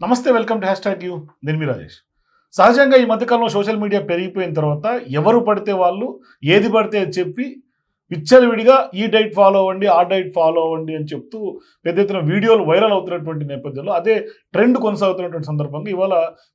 నమస్తే welcome to hash tag you. నేను మీ రాజేష్. సహజంగా ఈ మధ్యకాలంలో సోషల్ మీడియా పెరిగిపోయిన తర్వాత ఎవరు పడితే వాళ్ళు ఏది పడితే అది చెప్పి విచ్చలవిడిగా ఈ డైట్ ఫాలో అవ్వండి ఆ డైట్ ఫాలో అవ్వండి అని చెప్తూ పెద్ద ఎత్తున వీడియోలు వైరల్ అవుతున్నటువంటి నేపథ్యంలో అదే ట్రెండ్ కొనసాగుతున్నటువంటి సందర్భంగా ఇవాళ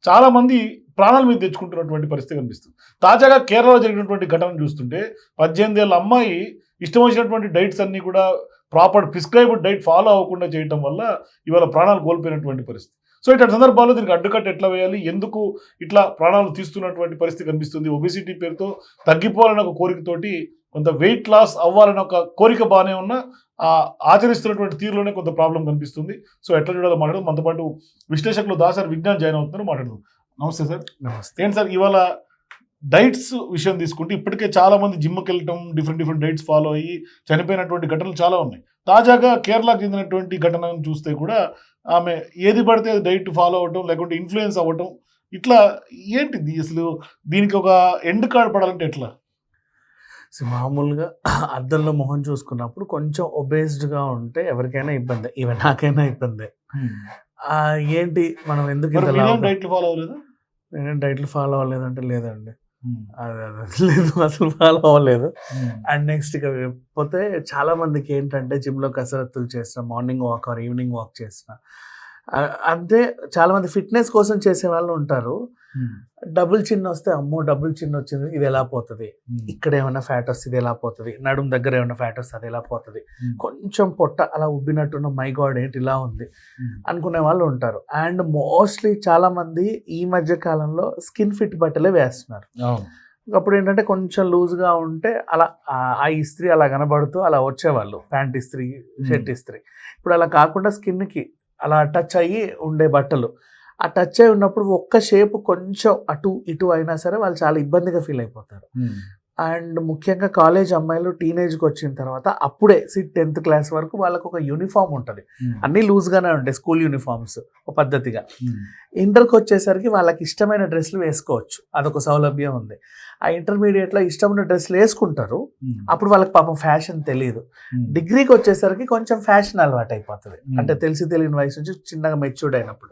చాలామంది ప్రాణాల మీద తెచ్చుకుంటున్నటువంటి పరిస్థితి కనిపిస్తుంది. తాజాగా కేరళలో జరిగినటువంటి ఘటన చూస్తుంటే పద్దెనిమిది ఏళ్ళ అమ్మాయి ఇష్టం వచ్చినటువంటి డైట్స్ అన్నీ కూడా ప్రాపర్ ప్రిస్క్రైబ్డ్ డైట్ ఫాలో అవ్వకుండా చేయటం వల్ల ఇవాళ ప్రాణాలు కోల్పోయినటువంటి పరిస్థితి. సో ఇట్లాంటి సందర్భాల్లో దీనికి అడ్డుకట్ట ఎట్లా వేయాలి? ఎందుకు ఇట్లా ప్రాణాలు తీస్తున్నటువంటి పరిస్థితి కనిపిస్తుంది? ఒబిసిటీ పేరుతో తగ్గిపోవాలన్న ఒక కోరికతోటి కొంత వెయిట్ లాస్ అవ్వాలన్న ఒక కోరిక బాగానే ఉన్న ఆ ఆచరిస్తున్నటువంటి తీరులోనే కొంత ప్రాబ్లం కనిపిస్తుంది. సో ఎట్లా చూడాలో మాట్లాడదు. మనతో పాటు విశ్లేషకులు దాసరి విజ్ఞాన్ జాయిన్ అవుతున్నారు. మాట్లాడదు. నమస్తే సార్. నమస్తే. ఏంటి సార్ ఇవాళ డైట్స్ విషయం తీసుకుంటే ఇప్పటికే చాలా మంది జిమ్కి వెళ్ళటం డిఫరెంట్ డిఫరెంట్ డైట్స్ ఫాలో అయ్యి చనిపోయినటువంటి ఘటనలు చాలా ఉన్నాయి. తాజాగా కేరళకు చెందినటువంటి ఘటనను చూస్తే కూడా ఆమె ఏది పడితే అది డైట్ ఫాలో అవ్వటం లేకుంటే ఇన్ఫ్లుయెన్స్ అవ్వటం. ఇట్లా ఏంటిది అసలు? దీనికి ఒక ఎండ్ కార్డ్ పడాలంటే ఎట్లా? సో మామూలుగా అద్దంలో మొహం చూసుకున్నప్పుడు కొంచెం ఒబేస్డ్గా ఉంటే ఎవరికైనా ఇబ్బంది. ఈవెన్ నాకైనా ఇబ్బంది. ఏంటి? మనం ఎందుకు డైట్లు ఫాలో అవ్వలేదా? నేనేం డైట్లు ఫాలో అవ్వలేదంటే లేదండి. లేదు అసలు ఫాలో అవ్వలేదు. అండ్ నెక్స్ట్ ఇక పోతే చాలా మందికి ఏంటంటే జిమ్లో కసరత్తులు చేసిన morning walk or evening walk చేసిన అంటే చాలా మంది ఫిట్నెస్ కోసం చేసే వాళ్ళు ఉంటారు. డబుల్ చిన్న వస్తే అమ్మో డబుల్ చిన్న వచ్చింది ఇది ఎలా పోతుంది? ఇక్కడ ఏమైనా ఫ్యాట్ వస్తే ఇది ఎలా పోతుంది? నడుము దగ్గర ఏమైనా ఫ్యాట్ వస్తే అది ఎలా పోతుంది? కొంచెం పొట్ట అలా ఉబ్బినట్టున్న మై గాడ్ ఏంటి ఇలా ఉంది? అనుకునే వాళ్ళు ఉంటారు. అండ్ మోస్ట్లీ చాలా మంది ఈ మధ్య కాలంలో స్కిన్ ఫిట్ బట్టలే వేస్తున్నారు. అప్పుడు ఏంటంటే కొంచెం లూజ్గా ఉంటే అలా ఆ ఇస్త్రీ అలా కనబడుతూ అలా వచ్చేవాళ్ళు. ప్యాంట్ ఇస్త్రీ షర్ట్ ఇస్త్రీ. ఇప్పుడు అలా కాకుండా స్కిన్కి అలా టచ్ అయ్యి ఉండే బట్టలు. ఆ టచ్ అయి ఉన్నప్పుడు ఒక్క షేప్ కొంచెం అటు ఇటు అయినా సరే వాళ్ళు చాలా ఇబ్బందిగా ఫీల్ అయిపోతారు. అండ్ ముఖ్యంగా కాలేజ్ అమ్మాయిలు టీనేజ్కి వచ్చిన తర్వాత అప్పుడే సిట్ టెన్త్ క్లాస్ వరకు వాళ్ళకు ఒక యూనిఫామ్ ఉంటుంది. అన్నీ లూజ్గానే ఉంటాయి స్కూల్ యూనిఫామ్స్ ఒక పద్ధతిగా. ఇంటర్కి వచ్చేసరికి వాళ్ళకి ఇష్టమైన డ్రెస్సులు వేసుకోవచ్చు. అదొక సౌలభ్యం ఉంది. ఆ ఇంటర్మీడియట్లో ఇష్టమైన డ్రెస్సులు వేసుకుంటారు. అప్పుడు వాళ్ళకి పాపం ఫ్యాషన్ తెలియదు. డిగ్రీకి వచ్చేసరికి కొంచెం ఫ్యాషన్ అలవాటు అయిపోతుంది Hmm. అంటే తెలిసి తెలియని వయసు నుంచి చిన్నగా మెచ్యూర్డ్ అయినప్పుడు.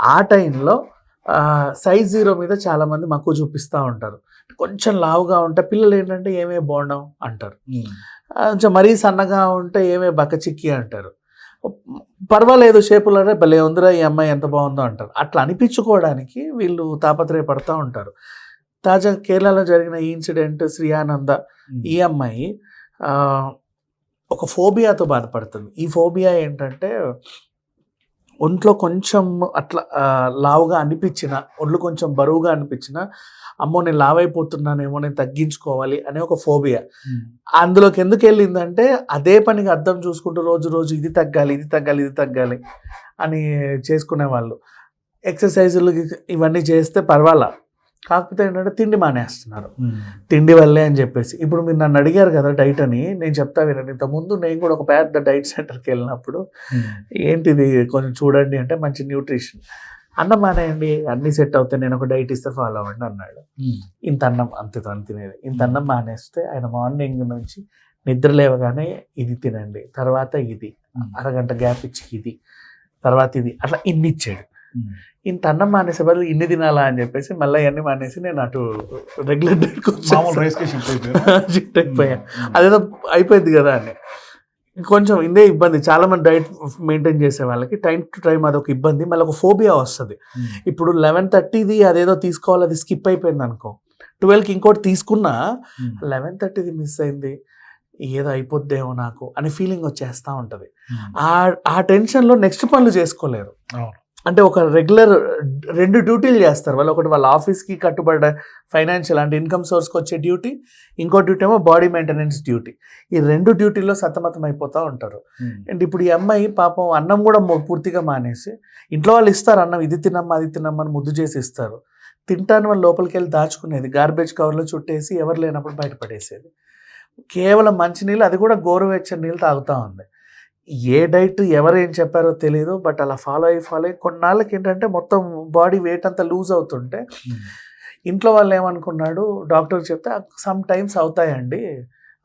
ఆ టైంలో సైజ్ జీరో మీద చాలా మంది మక్కువ చూపిస్తూ ఉంటారు. కొంచెం లావుగా ఉంటే పిల్లలు ఏంటంటే ఏమే బాగుండం అంటారు. కొంచెం మరీ సన్నగా ఉంటే ఏమే బక్కచిక్కి అంటారు. పర్వాలేదు షేపులోనే భలే ఉందిరా ఈ అమ్మాయి ఎంత బాగుందో అంటారు. అట్లా అనిపించుకోవడానికి వీళ్ళు తాపత్రయపడతా ఉంటారు. తాజా కేరళలో జరిగిన ఈ ఇన్సిడెంట్ శ్రీయానంద ఈ అమ్మాయి ఒక ఫోబియాతో బాధపడుతుంది. ఈ ఫోబియా ఏంటంటే ఒంట్లో కొంచెం అట్లా లావుగా అనిపించిన ఒళ్ళు కొంచెం బరువుగా అనిపించిన అమ్మో నేను లావైపోతున్నానేమో నేను తగ్గించుకోవాలి అనే ఒక ఫోబియా. అందులోకి ఎందుకు వెళ్ళిందంటే అదే పనికి అర్థం చూసుకుంటూ రోజు రోజు ఇది తగ్గాలి ఇది తగ్గాలి ఇది తగ్గాలి అని చేసుకునే వాళ్ళు ఎక్సర్సైజులు ఇవన్నీ చేస్తే పర్వాలా? కాకపోతే ఏంటంటే తిండి మానేస్తున్నారు. తిండి వల్లే అని చెప్పేసి. ఇప్పుడు మీరు నన్ను అడిగారు కదా డైట్ అని నేను చెప్తా వినండి. ఇంతకుముందు నేను కూడా ఒక పెద్ద డైట్ సెంటర్కి వెళ్ళినప్పుడు ఏంటిది కొంచెం చూడండి అంటే మంచి న్యూట్రిషన్. అన్నం మానేయండి అన్నీ సెట్ అవుతాయి నేను ఒక డైట్ ఇస్తే ఫాలో అవ్వండి అన్నాడు. ఇంత అన్నం అంత అని తినేది. ఇంత అన్నం మానేస్తే ఆయన మార్నింగ్ నుంచి నిద్ర లేవగానే ఇది తినండి. తర్వాత ఇది అరగంట గ్యాప్ ఇచ్చి ఇది తర్వాత ఇది. అట్లా ఇన్ని ఇచ్చాడు ఇంత అన్నం మానేసే బదులు ఇన్ని తినాలా అని చెప్పేసి మళ్ళీ అన్ని మానేసి నేను అటు రెగ్యులర్ షిఫ్ట్ అయిపోయా. అదేదో అయిపోయింది కదా అని. కొంచెం ఇదే ఇబ్బంది. చాలా మంది డైట్ మెయింటైన్ చేసే వాళ్ళకి టైం టు టైం అదొక ఇబ్బంది. మళ్ళీ ఒక ఫోబియా వస్తుంది. ఇప్పుడు లెవెన్ థర్టీది అదేదో తీసుకోవాలి అది స్కిప్ అయిపోయింది అనుకో. ట్వెల్వ్కి ఇంకోటి తీసుకున్నా లెవెన్ థర్టీది మిస్ అయింది. ఏదో అయిపోద్దేమో నాకు అనే ఫీలింగ్ వచ్చేస్తూ ఉంటుంది. ఆ ఆ టెన్షన్లో నెక్స్ట్ పనులు చేసుకోలేరు. అవును. అంటే ఒక రెగ్యులర్ రెండు డ్యూటీలు చేస్తారు. వాళ్ళు ఒకటి వాళ్ళ ఆఫీస్కి కట్టుబడ్డ ఫైనాన్షియల్ అంటే ఇన్కమ్ సోర్స్కి వచ్చే డ్యూటీ ఇంకో డ్యూటీ ఏమో బాడీ మెయింటెనెన్స్ డ్యూటీ ఈ రెండు డ్యూటీల్లో సతమతం అయిపోతూ ఉంటారు. అండ్ ఇప్పుడు ఈ అమ్మాయి పాపం అన్నం కూడా పూర్తిగా మానేసి ఇంట్లో వాళ్ళు ఇస్తారు అన్నం ఇది తినమ్మా అది తినమ్మా అని ముద్దు చేసి ఇస్తారు. తింటాను వాళ్ళు లోపలికి వెళ్ళి దాచుకునేది గార్బేజ్ కవర్లో చుట్టేసి ఎవరు లేనప్పుడు బయటపడేసేది కేవలం మంచినీళ్ళు అది కూడా గోరువెచ్చని నీళ్ళు తాగుతూ ఉంది. ఏ డైట్ ఎవరు ఏం చెప్పారో తెలియదు బట్ అలా ఫాలో అయ్యి ఫాలో అయ్యి కొన్నాళ్ళకి ఏంటంటే మొత్తం బాడీ వెయిట్ అంతా లూజ్ అవుతుంటే ఇంట్లో వాళ్ళు ఏమనుకున్నాడు డాక్టర్ చెప్తే సమ్ టైమ్స్ అవుతాయండి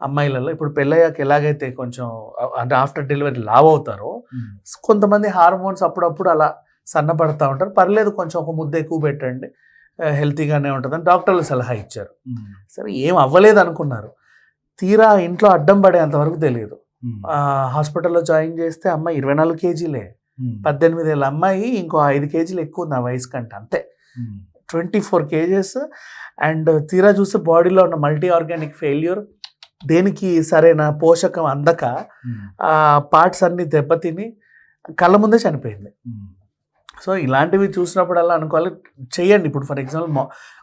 అమ్మాయిలలో ఇప్పుడు పెళ్ళయ్యాక ఎలాగైతే కొంచెం అంటే ఆఫ్టర్ డెలివరీ లావ్ అవుతారో కొంతమంది హార్మోన్స్ అప్పుడప్పుడు అలా సన్నపడతా ఉంటారు. పర్లేదు కొంచెం ఒక ముద్ద ఎక్కువ పెట్టండి హెల్తీగానే ఉంటుందని డాక్టర్లు సలహా ఇచ్చారు. ఉమ్, సరే ఏం అవ్వలేదు అనుకున్నారు తీరా ఇంట్లో అడ్డం పడేంత వరకు తెలియదు హాస్పిటల్లో జాయిన్ చేస్తే అమ్మాయి ఇరవై నాలుగు కేజీలే. ఉమ్, పద్దెనిమిది ఏళ్ళ అమ్మాయి ఇంకో ఐదు కేజీలు ఎక్కువ ఉంది ఆ వయసు కంటే అంతే. Um, twenty four kgs and తీరా చూస్తే బాడీలో ఉన్న మల్టీ ఆర్గానిక్ ఫెయిల్యూర్. దేనికి సరైన పోషకం అందక ఆ పార్ట్స్ అన్ని దెబ్బతిని కళ్ళ ముందే చనిపోయింది. సో ఇలాంటివి చూసినప్పుడల్లా అనుకోవాలి చేయండి ఇప్పుడు ఫర్ ఎగ్జాంపుల్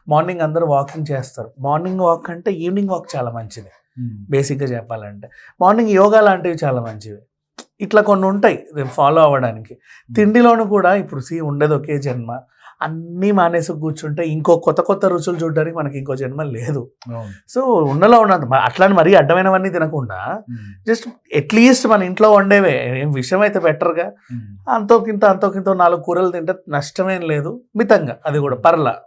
మార్నింగ్ అందరూ వాకింగ్ చేస్తారు. మార్నింగ్ వాక్ అంటే ఈవినింగ్ వాక్ చాలా మంచిది. బేసిక్గా చెప్పాలంటే. మార్నింగ్ యోగా లాంటివి చాలా మంచివి. ఇట్లా కొన్ని ఉంటాయి ఫాలో అవ్వడానికి. తిండిలోను కూడా ఇప్పుడు సి ఉండేది ఒకే జన్మ. అన్నీ మానేసి కూర్చుంటే ఇంకో కొత్త కొత్త రుచులు చూడడానికి మనకి ఇంకో జన్మ లేదు. సో ఉన్నలో ఉన్నది. మ- అట్లాని మరీ అడ్డమైనవన్నీ తినకుండా ఉమ్, జస్ట్ అట్లీస్ట్ మన ఇంట్లో వండేవే. ఏం విషయం అయితే బెటర్గా. ఉమ్. అంతో కింత అంతో కింత నాలుగు కూరలు తింటే నష్టమేం లేదు. మితంగా అది కూడా పర్లా.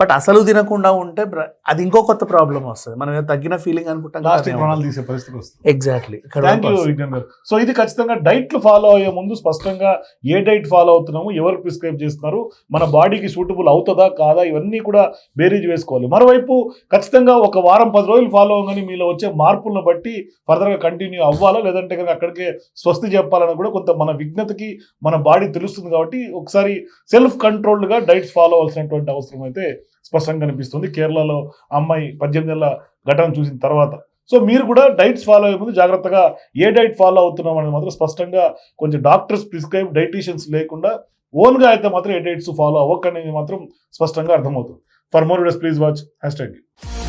బట్ అసలు తినకుండా ఉంటే అది ఇంకో కొత్త ప్రాబ్లం వస్తుంది. మనం తగ్గిన ఫీలింగ్ అనుకుంటాం తీసే పరిస్థితి వస్తుంది. ఎగ్జాక్ట్లీ సో ఇది ఖచ్చితంగా డైట్లు ఫాలో అయ్యే ముందు స్పష్టంగా ఏ డైట్ ఫాలో అవుతున్నాము ఎవరు ప్రిస్క్రైబ్ చేస్తున్నారు మన బాడీకి సూటబుల్ అవుతుందా కాదా ఇవన్నీ కూడా బేరీజ్ వేసుకోవాలి. మరోవైపు ఖచ్చితంగా ఒక వారం పది రోజులు ఫాలో అవ్వగానే మీలో వచ్చే మార్పులను బట్టి ఫర్దర్గా కంటిన్యూ అవ్వాలా లేదంటే కనుక అక్కడికే స్వస్తి చెప్పాలని కూడా కొంత మన విజ్ఞతకి మన బాడీ తెలుస్తుంది కాబట్టి ఒకసారి సెల్ఫ్ కంట్రోల్డ్గా డైట్స్ ఫాలో అవ్వాల్సినటువంటి అవసరం అయితే స్పష్టంగా కనిపిస్తుంది. కేరళలో అమ్మాయి పద్దెనిమిది నెలల ఘటన చూసిన తర్వాత. సో మీరు కూడా డైట్స్ ఫాలో అయ్యే ముందు జాగ్రత్తగా ఏ డైట్ ఫాలో అవుతున్నాం అనేది మాత్రం స్పష్టంగా కొంచెం డాక్టర్స్ ప్రిస్క్రైబ్ డైటీషియన్స్ లేకుండా ఓన్గా అయితే మాత్రం ఏ డైట్స్ ఫాలో అవ్వకనేది మాత్రం స్పష్టంగా అర్థమవుతుంది. For more videos please watch hash tag